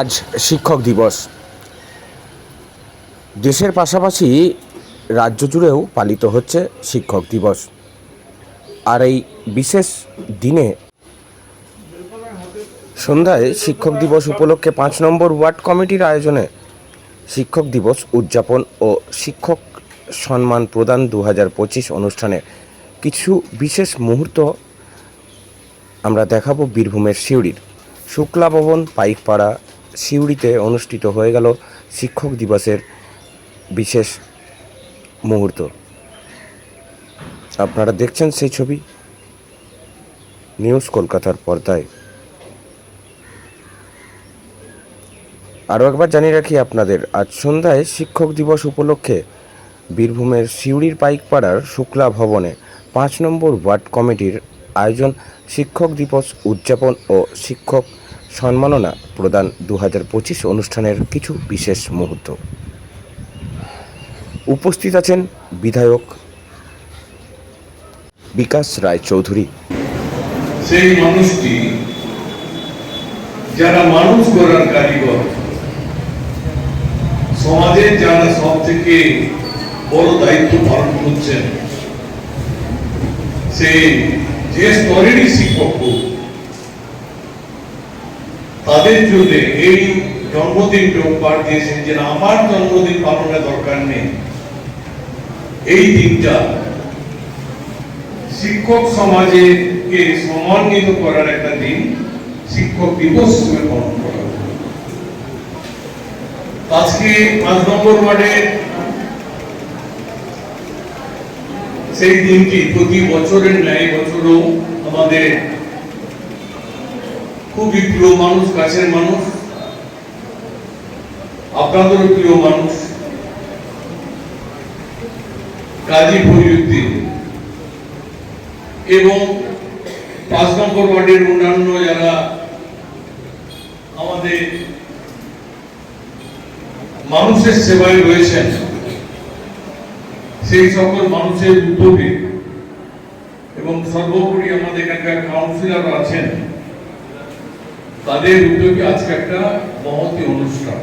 আজ শিক্ষক দিবস। দেশের পাশাপাশি রাজ্য জুড়েও পালিত হচ্ছে শিক্ষক দিবস। আর এই বিশেষ দিনে সন্ধ্যায় শিক্ষক দিবস উপলক্ষে পাঁচ নম্বর ওয়ার্ড কমিটির আয়োজনে শিক্ষক দিবস উদযাপন ও শিক্ষক সম্মান প্রদান দু হাজার পঁচিশ অনুষ্ঠানে কিছু বিশেষ মুহূর্ত আমরা দেখাবো বীরভূমের সিউড়ির। শুক্লা ভবন, পাইকপাড়া সিউড়িতে অনুষ্ঠিত হয়ে গেল শিক্ষক দিবসের বিশেষ মুহূর্ত। আপনারা দেখছেন সেই ছবি, নিউজ কলকাতার পর্দায়। আরও একবার জানিয়ে রাখি আপনাদের, আজ সন্ধ্যায় শিক্ষক দিবস উপলক্ষে বীরভূমের সিউড়ির পাইকপাড়ার শুক্লা ভবনে পাঁচ নম্বর ওয়ার্ড কমিটির আয়োজন শিক্ষক দিবস উদযাপন ও শিক্ষক সম্মাননা প্রদান দু হাজার পঁচিশ অনুষ্ঠানের কিছু বিশেষ মুহূর্ত। উপস্থিত আছেন বিধায়ক বিকাশ রায় চৌধুরী সেই মানুষটি যারা মানুষ গড়ার কারিগর, সমাজের যারা সব থেকে বড় দায়িত্ব পালন করছেন সে যে স্তরেরই শিক্ষক তাদের জন্য এই জন্মদিনটা উপহার দিয়েছেন যে আমার জন্মদিন পালনের দরকার নেই। এই দিনটা শিক্ষক সমাজকে সম্মানিত করার একটা দিন, শিক্ষক দিবস হিসেবে পালন করা আজকে পাঁচ নম্বর ওয়ার্ডে সেই দিনটি প্রতি বছরের ন্যায় বছরও আমাদের খুবই প্রিয় মানুষ, কাছের মানুষ, আপনাদেরও প্রিয় মানুষ, কাজী ফরিউদ্দিন। এবং পাঁচ নম্বর ওয়ার্ডের অন্যান্য যারা আমাদের মানুষের সেবায় রয়েছেন, সেই সকল মানুষের উদ্যোগে এবং সর্বোপরি আমাদের এখানকার কাউন্সিলর আছেন তাদের উদ্যোগে আজকে একটা মহতি অনুষ্ঠান।